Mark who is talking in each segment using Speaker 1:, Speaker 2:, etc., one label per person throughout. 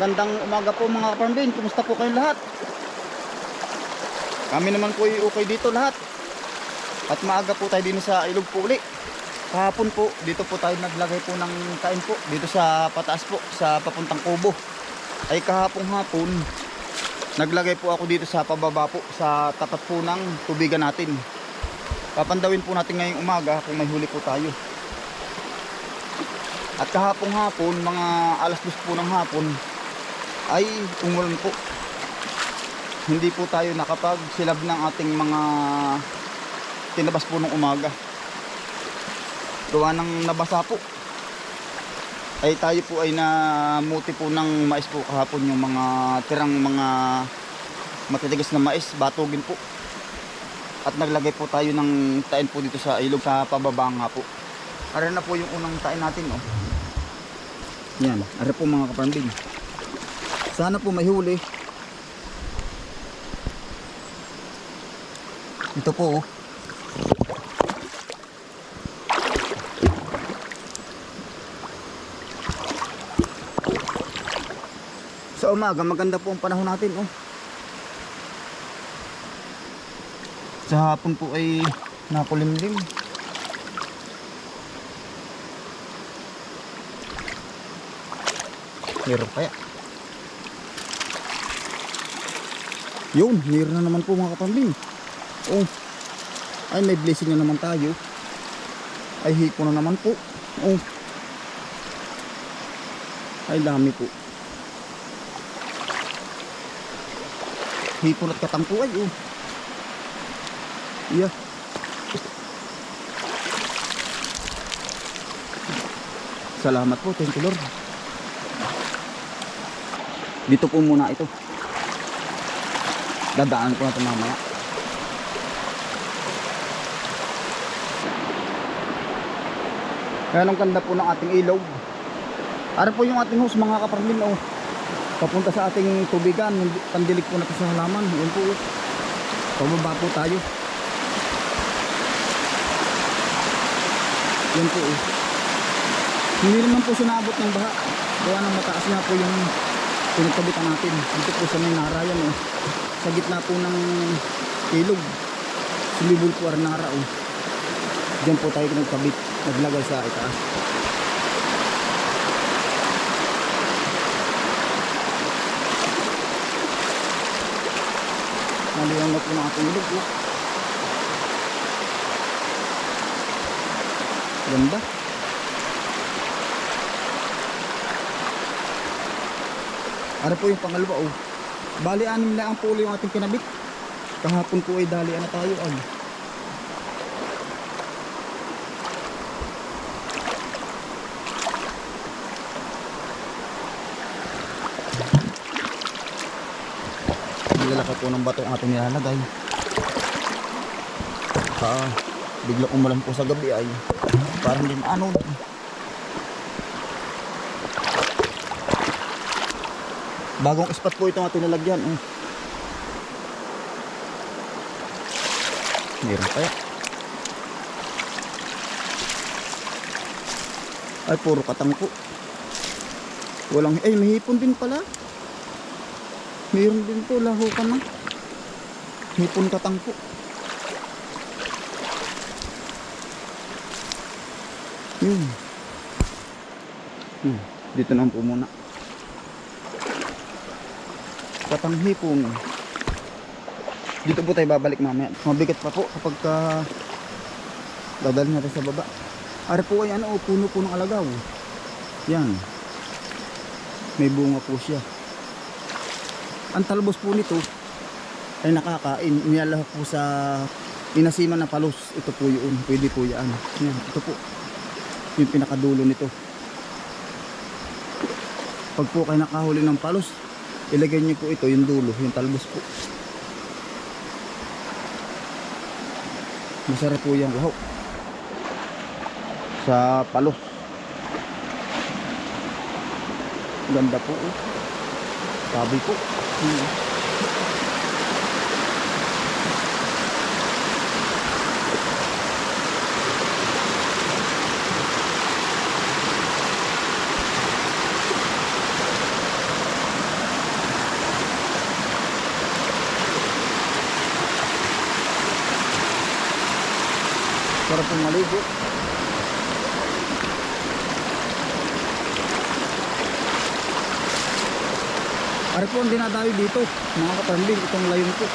Speaker 1: Magandang umaga po mga kaparmbin. Kumusta po kayong lahat? Kami naman po ay okay dito lahat. At maaga po tayo din sa ilog po uli. Kahapon po, dito po tayo naglagay po ng kain po. Dito sa pataas po, sa papuntang kubo. Ay kahapong hapon, naglagay po ako dito sa pababa po, sa tapat po ng tubigan natin. Papandawin po natin ngayong umaga kung may huli po tayo. At kahapong hapon, mga alas 2 po ng hapon, ay umulan po. Hindi po tayo nakapagsilab ng ating mga tinabas po ng umaga. Gawa ng nabasa po. Ay tayo po ay namuti po ng mais po kahapon yung mga tirang mga matitigas na mais, batugin po. At naglagay po tayo ng tain po dito sa ilog sa pababa nga po. Ara na po yung unang tain natin oh. Yan, ara po mga kaparambing. Sana po may huli. Ito po oh. Sa umaga, maganda po ang panahon natin oh. Sa hapon po ay nakulimlim. Meron kaya. Yun, meron na naman po mga kapambing. Oh. Ay, may blessing na naman tayo. Ay, hipo na naman po. Oh. Ay, dami po. Hipon at katangko ay, oh. Yeah. Salamat po, thank you Lord. Dito po muna ito. Dadaan ko na ito mamaya. Kaya nung ganda po ng ating ilog. Ara po yung ating hose mga kaparmin oh. Papunta sa ating tubigan, pandilig po natin sa halaman. Yun po. oh. Pababa po tayo. Yan po eh. Hindi naman po sinabot ng baha. Gawa ng mataas nga po yung pinagkabitan natin. Dito po sa may narayan oh. Sa gitna po ng ilog. Sumibol po arnara oh. Diyan po tayo nagkabit. Naglagay sa itaas. Naliwan na po ng ating ilog oh. Ganda. Ano po yung pangalawa oh. Bali anim na ang pulo yung ating kinabit. Kahapon po ay dali na tayo ay. Nilalaka po ng bato ang ating nilalagay. Ah, bigla umulan po sa gabi ay parang din ano bagong spot po itong ating nilagyan eh. meron kaya ay puro katang po walang eh may hipon din pala. Meron din po laho ka na. Hipon katang po yun. Hmm. dito na po muna patang hipon dito po tayo babalik mamaya mabigat pa po kapag ka dadalhin natin sa baba Ari po ay ano, puno po ng alagaw. Yan. May bunga po siya. Ang talbos po nito ay nakakain. Iniyala po sa inasiman na palos. Ito po yun. Pwede po yan. Yan. Ito po. Yung pinakadulo nito. Pag po kayo nakahuli ng palos, ilagay niyo po ito, yung dulo, yung talbos po. Masarap po yung lahok sa palos ganda po oh. sabi po hmm. Pong maligo. Ari po ang dinadayo dito, mga kaparambin, itong layon po.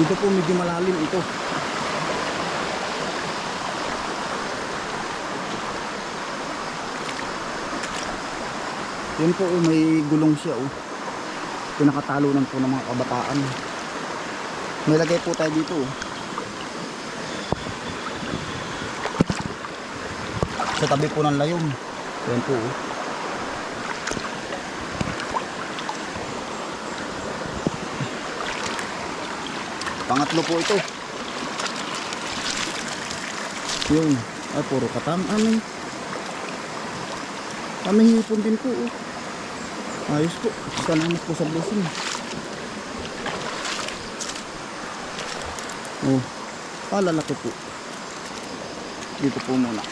Speaker 1: Dito po medyo malalim ito. Yun po, oh, may gulong siya oh. Pinakatalunan po ng mga kabataan. May lagay po tayo dito oh. Sa tabi po ng layon. Yan po oh. Pangatlo po ito. Yun. Ay, puro katang. Ano? Kami hipon din po. Oh. Ayos po. Salamat po sa blessing. Oh. Ah, lalaki po. Dito po muna.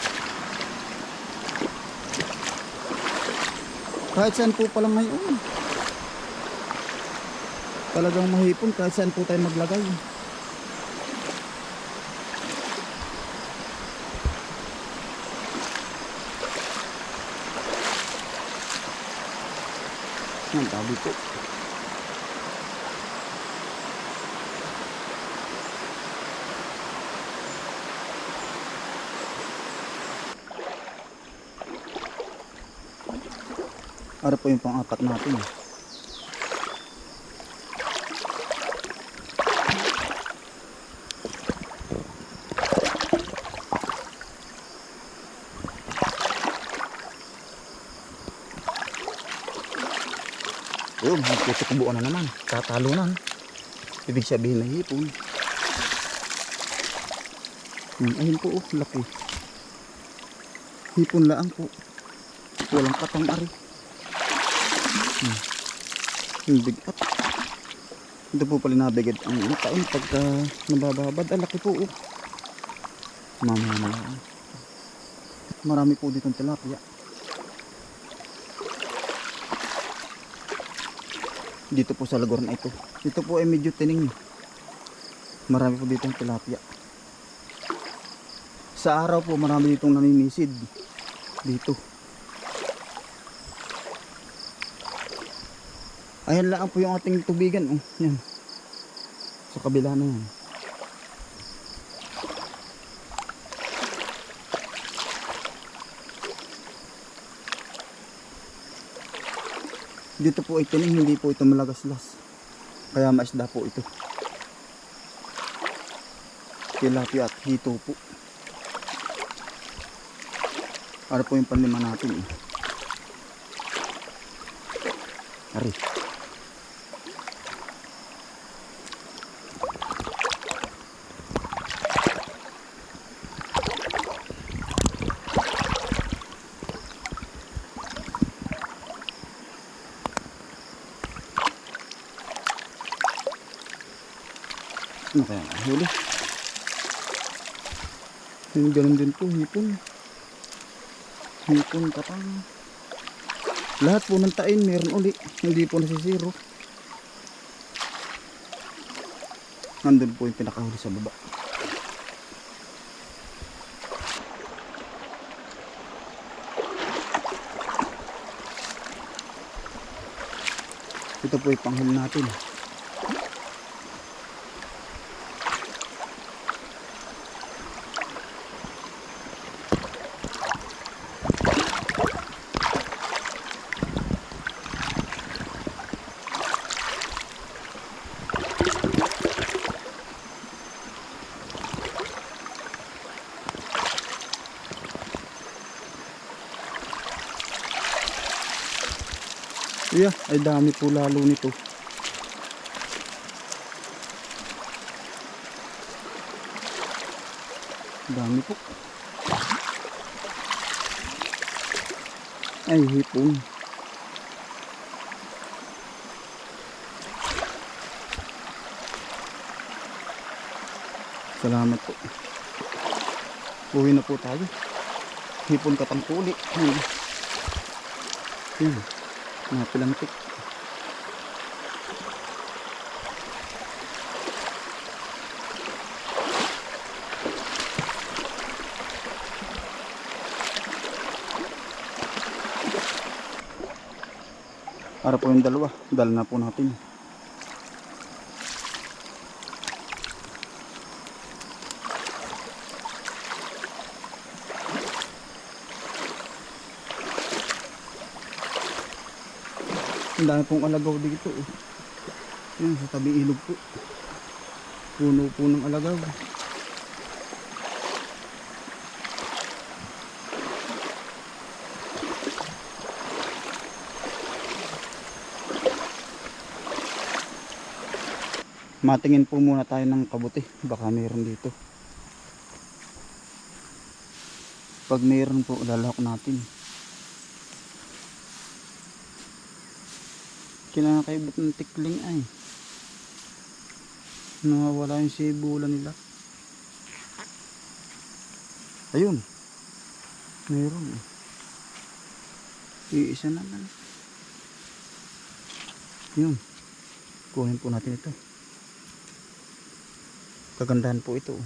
Speaker 1: Kahit saan po pala ngayon. Talagang mahipon kahit saan po tayo maglagay. Ang tabi po. Ano po yung pang-apat natin? Yun, nagtutukbuan na naman. Tatalunan. Ibig sabihin na hipon. Hmm, ayun po, oh, laki. Hipon lang po. Walang katang ari. Hmm. Yung bigat. Ito po pala nabigad ang taon pagka nabababad. Ang laki po, oh. Mamaya na. Marami po ditong tilapia. Dito po sa lagor na ito. Dito po ay medyo tining. Marami po ditong tilapia. Sa araw po marami ditong naninisid. Dito. Ayan lang po yung ating tubigan. Oh, yan. Sa kabila na yan. Dito po ay tining, hindi po ito malagaslas. Kaya maisda po ito. Tilapia at hito po. Para po yung panlima natin. Eh. Ari. Ano kaya ang huli? Yung ganun din po, hipon. Hipon, katang. Lahat po ng tain meron uli. Hindi po nasisiro. Nandun po yung pinakahuli sa baba. Ito po yung panghuli natin. Yeah, ay dami po lalo nito. Dami po. Ay, hipon. Salamat po. Uwi na po tayo. Hipon katangkuli. Ayun. Yan mga kulantik para po yung dalawa. Dala na po natin. Ang dami pong alagaw dito. Oh. Yan, sa tabi ilog po. Puno po ng alagaw. Matingin po muna tayo ng kabuti. Baka mayroon dito. Pag mayroon po, lalahok natin. Kinakaibot ng tikling ay. Nawawala yung sibulan nila. Ayun. Mayroon. eh. Iisa naman. Yun. Kunin po natin ito. Kagandahan po ito.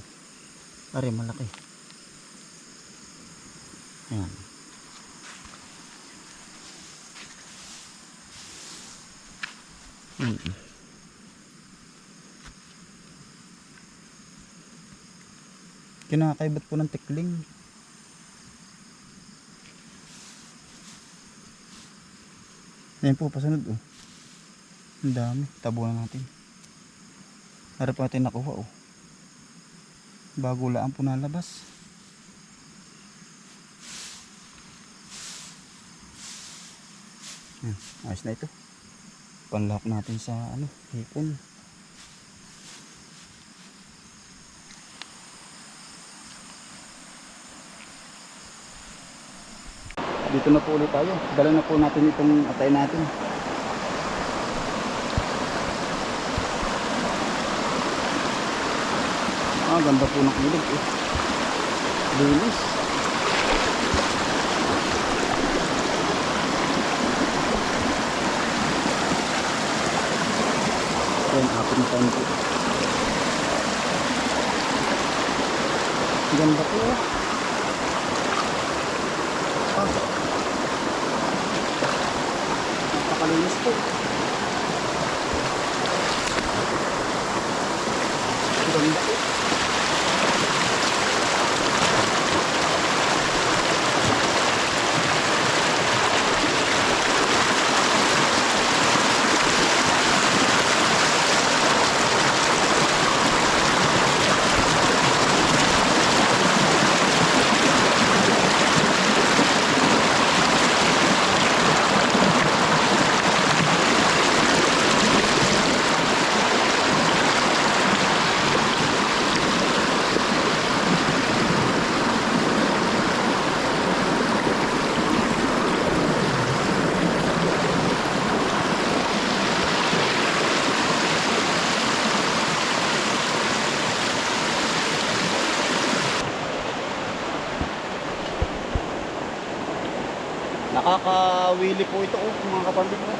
Speaker 1: Are, malaki. Ayan. Mm. Kinakaibat po ng tikling. Ayan po, pasunod oh. Ang dami. Tabunan natin. Harap natin nakuha oh. Bago laan po nalabas. Ayan, ayos na ito. Panlock natin sa ano, hipon. Dito na po ulit tayo. Dala na po natin itong atay natin. Ah, ganda po ng ilog eh. Linis. Ayan, apat na taon po. Ganda po. Ah. Napakalinis po. Ganda po. Nakakawili po ito oh, mga kapatid ko.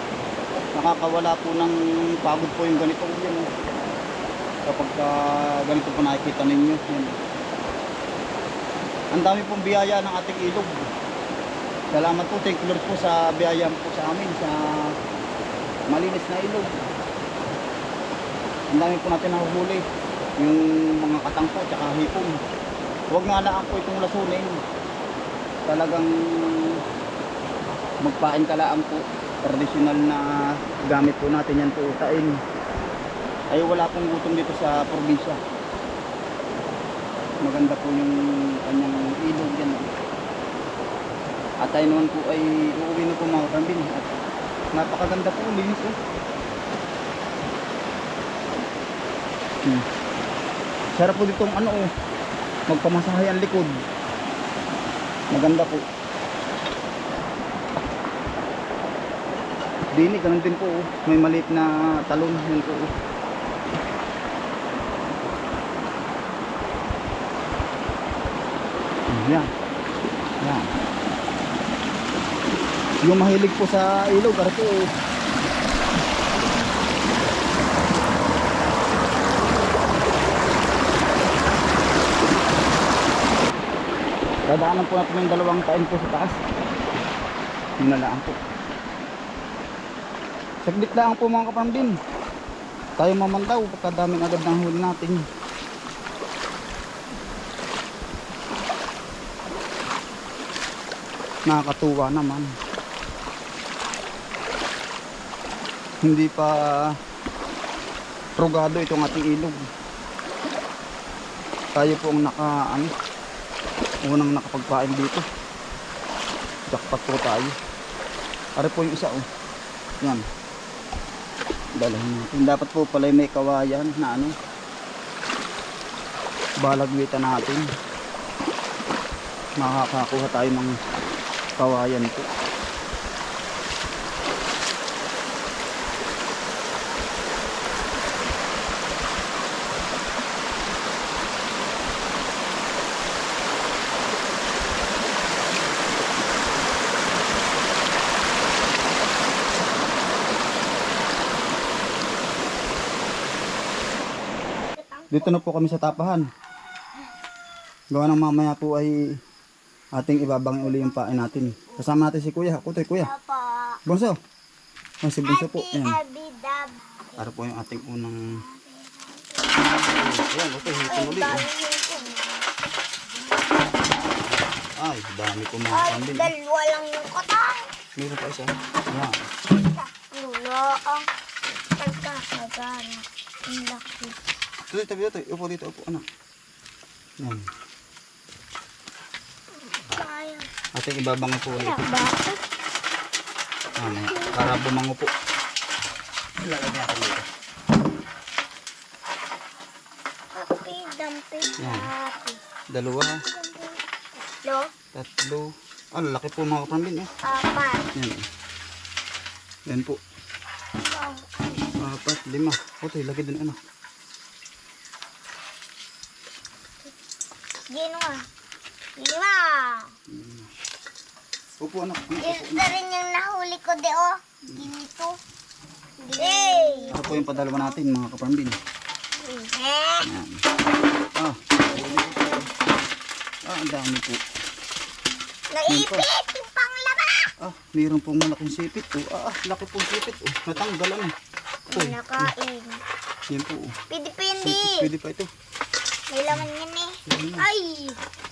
Speaker 1: Nakakawala po ng pagod po yung ganito oh, yan, oh. Kapag ah, ganito po nakikita ninyo. Yan. Ang dami pong biyaya ng ating ilog. Salamat po, thank you po sa biyaya po sa amin sa malinis na ilog. Ang dami po natin nahuhuli. Yung mga katangko at hipon. Huwag nga lang po itong lasunin. Talagang magpain kalaan po. Traditional na gamit po natin yan po tain. Ay wala pong gutom dito sa probinsya. Maganda po yung kanyang ilog yan. At tayo naman po ay uuwi na po mga kambing. At napakaganda po linis oh. hmm. sarap po ditong ano oh. Magpamasahe ang likod. Maganda po Dini, ganun din po. oh. May maliit na talon. Yan po. oh. Yan. Yan. Yung mahilig po sa ilog, ano po. oh. Dadaanan po natin yung dalawang tain po sa taas. Yung nalaan po. Saglit lang po mga kapambin. Tayo mamandaw pagkadaming agad ng huli natin. Nakakatuwa naman. Hindi pa rugado itong ating ilog. Tayo po ang naka ano, unang nakapagpain dito. Jackpot po tayo. Ari po yung isa oh. Yan. Dalahin natin. Dapat po pala may kawayan na ano. Balagwitan natin. Makakakuha tayo ng kawayan po. Dito na po kami sa tapahan. Gawa ng mamaya po ay ating ibabang uli yung pain natin. Kasama natin si Kuya. Kutoy, Kuya. Bunso. Oh, si Bunso po. Yan.
Speaker 2: Abidab.
Speaker 1: Para po yung ating unang... Ayan, ito, hitin uli. oh. Ay, dami ko mga
Speaker 2: Ay,
Speaker 1: kambing.
Speaker 2: dalawa lang yung katang.
Speaker 1: Meron pa isa. Ayan.
Speaker 2: Wala ang pagkakagana. Ang laki.
Speaker 1: Tuloy, tabi dito. Upo dito, upo, anak. Yan.
Speaker 2: Kaya.
Speaker 1: Ating ibabang po ulit. Ano, para bumango po. Ilalagay natin dito. Yan. Dalawa,
Speaker 2: Lo?
Speaker 1: tatlo. Ah, laki po mga kapambin eh.
Speaker 2: Apat.
Speaker 1: Yan. Yan po. Apat, lima. Oto, ilagay din ano.
Speaker 2: Gino ah. Lima.
Speaker 1: Upo anak. Ano.
Speaker 2: Ito rin yung nahuli ko de oh. Ginito. Hey.
Speaker 1: Ito po yung padalawa natin mga kapambin.
Speaker 2: Eh.
Speaker 1: Ah. Ah, ang dami po.
Speaker 2: Naipit yung panglaba.
Speaker 1: Ah, mayroon pong malaking sipit. Oh. Ah, ah, laki pong sipit. Oh. Natanggal ano. Uy,
Speaker 2: Nakain.
Speaker 1: yan po. Oh.
Speaker 2: Pindi-pindi.
Speaker 1: Pwede pa ito.
Speaker 2: May laman yan eh. Ay!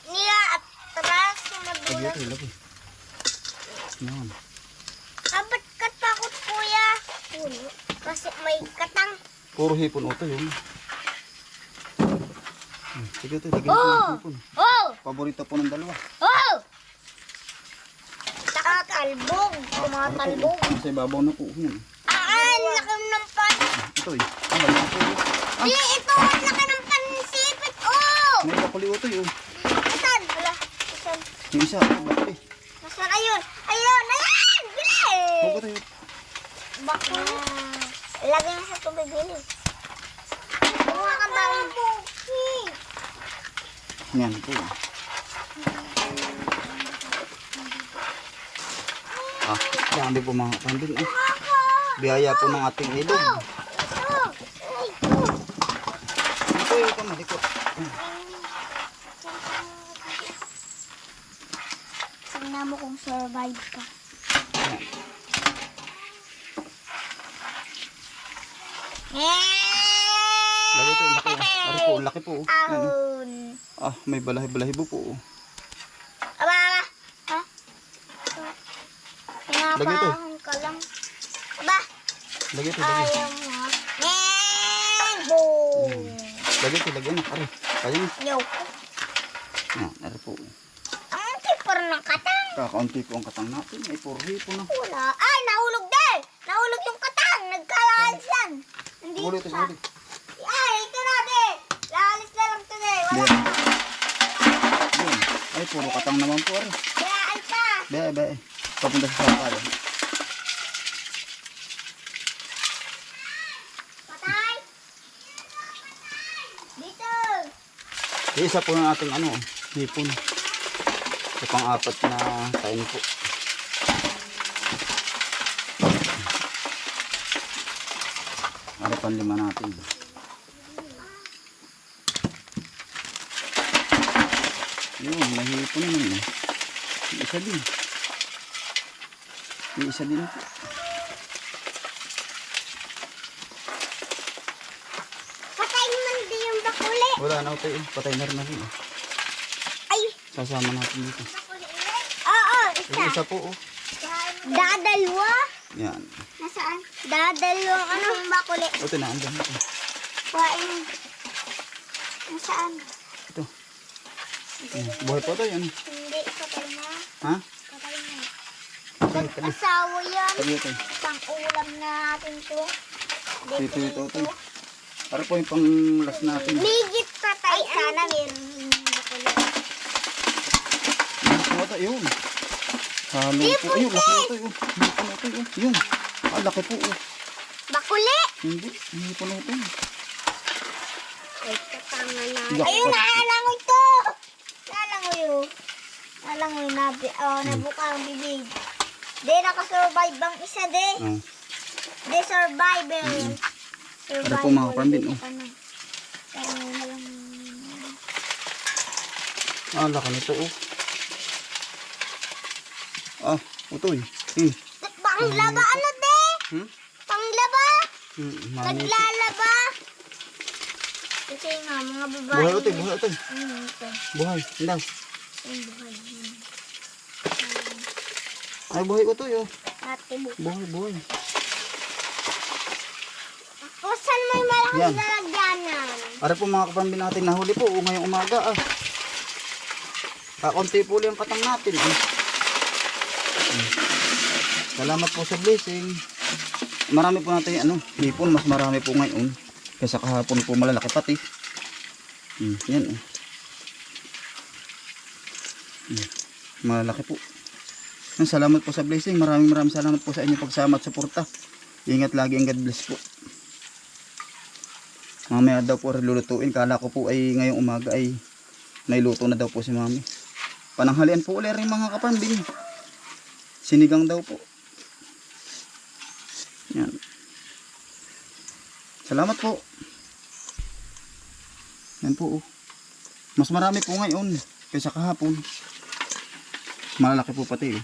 Speaker 2: Nila atras madulas.
Speaker 1: ito, lagay. Yan.
Speaker 2: Ah, ba't ka takot kuya? Puno. Kasi may katang.
Speaker 1: Puro hipon ito yun. Hmm, Sige ito, lagay
Speaker 2: Oh!
Speaker 1: ng hipon.
Speaker 2: Oh!
Speaker 1: Paborito po ng dalawa.
Speaker 2: Oh! Nakatalbog. Tumatalbog.
Speaker 1: Sa ibabaw na po. Yan.
Speaker 2: Ah, ang laki ng pan.
Speaker 1: Ito eh. Ah, wala po. Ah.
Speaker 2: Di, ito ang laki ng!
Speaker 1: May bakuli ito yun.
Speaker 2: Asan? Wala. Asan?
Speaker 1: Yung isa, ito, bakuli.
Speaker 2: Nasaan? Ayun. Ayun. Ayan! Bilis!
Speaker 1: Huwag yun.
Speaker 2: Bakuli. Lagay mo sa tubig, bilis. Kumuha ka ba?
Speaker 1: Yan po. Ah, dami po mga kambing. Ah, biyaya po ng ating ilog.
Speaker 2: Ito. Ito.
Speaker 1: Ito yung kamalikot.
Speaker 2: Tingnan mo kung survive ka.
Speaker 1: Lagi ito, laki. Ari po, laki po. oh. Yan, oh. Ah, may balahi-balahibo po. oh.
Speaker 2: Aba, aba. Ha?
Speaker 1: Lagay ito.
Speaker 2: Ka lang. Aba,
Speaker 1: Lagi ito, lagi.
Speaker 2: ayaw mo. Boom!
Speaker 1: Lagi ito, lagi na. Ari, kaya na.
Speaker 2: Yo.
Speaker 1: Yan, ari po.
Speaker 2: Ang tipor ng katang.
Speaker 1: Kakaunti po ang katang natin. May puro hipo na.
Speaker 2: Wala. Ay, nahulog din. Nahulog yung katang. Nagkalalis yan. Hindi
Speaker 1: Ulit,
Speaker 2: pa.
Speaker 1: ulit.
Speaker 2: Ay, ito na, de. Laalis na lang to, de. Wala.
Speaker 1: Yan. Ay, puro katang naman po.
Speaker 2: Ay pa.
Speaker 1: Be, be. Papunta sa sakal.
Speaker 2: Patay. Dito.
Speaker 1: Isa po ng ating ano, hipon. Ito pang apat na kain po. Ano pang lima natin. Yun, mahipo naman eh. Isa din. Isa din po. Patay naman din yung bakuli. Wala na ito eh. Patay na rin na eh. Sasama natin dito.
Speaker 2: Oo,
Speaker 1: Yung
Speaker 2: isa.
Speaker 1: isa po oh.
Speaker 2: Dadalwa.
Speaker 1: Yan.
Speaker 2: Nasaan? Dadalawang ano? Bakuli.
Speaker 1: Ito na, ito.
Speaker 2: Kuhain. Nasaan?
Speaker 1: Ito. Yan. Buhay po ito yan.
Speaker 2: Hindi, patay na.
Speaker 1: Ha?
Speaker 2: Patay na.
Speaker 1: Tabi, tabi.
Speaker 2: Asawa yan.
Speaker 1: Tabi ito.
Speaker 2: Pang ulam natin to.
Speaker 1: Ito, ito, ito. Para po yung pang last natin.
Speaker 2: Ligit patay. Ay, sana meron
Speaker 1: ito, yun. Halo po. Ayun, laki ito yun. Hindi ito yun. Yun. Ah, laki po oh.
Speaker 2: Bakuli!
Speaker 1: Hindi, hindi po na ito.
Speaker 2: Ay, katanga na. Ayun, naalangoy to! Naalangoy yun. Naalangoy na, oh, nabuka ang bibig. Di, nakasurvive ang isa, de.
Speaker 1: Oh.
Speaker 2: De, survivor.
Speaker 1: Para po mga kapambin, oh. Ah, laki nito oh. Ah, utoy. Hmm.
Speaker 2: Panglaba, ano, de?
Speaker 1: Hmm?
Speaker 2: Panglaba?
Speaker 1: Hmm.
Speaker 2: Naglalaba? Kasi nga, mga babae.
Speaker 1: Buhay utoy, buhay utoy.
Speaker 2: Ano ito?
Speaker 1: Buhay, hindi.
Speaker 2: Yung buhay. yun.
Speaker 1: Ay, buhay utoy oh.
Speaker 2: Ate, bu-
Speaker 1: Buhay, buhay.
Speaker 2: O, saan may malaking
Speaker 1: Yan.
Speaker 2: lalagyanan?
Speaker 1: Para po mga kapambin natin nahuli po ngayong umaga ah. Kakunti po lang katang natin ah. Hmm. Salamat po sa blessing. Marami po natin ano, hipon, mas marami po ngayon. Kaysa kahapon po malalaki pati. Hmm, yan oh. Hmm, malalaki po. Salamat po sa blessing. Maraming maraming salamat po sa inyong pagsama at suporta. Ingat lagi ang God bless po. Mamaya daw po lulutuin. Kala ko po ay ngayong umaga ay may luto na daw po si mami. Pananghalian po ulit rin mga kapambing. Sinigang daw po. Yan. Salamat po. Yan po oh. Mas marami po ngayon kaysa kahapon. Malalaki po pati eh.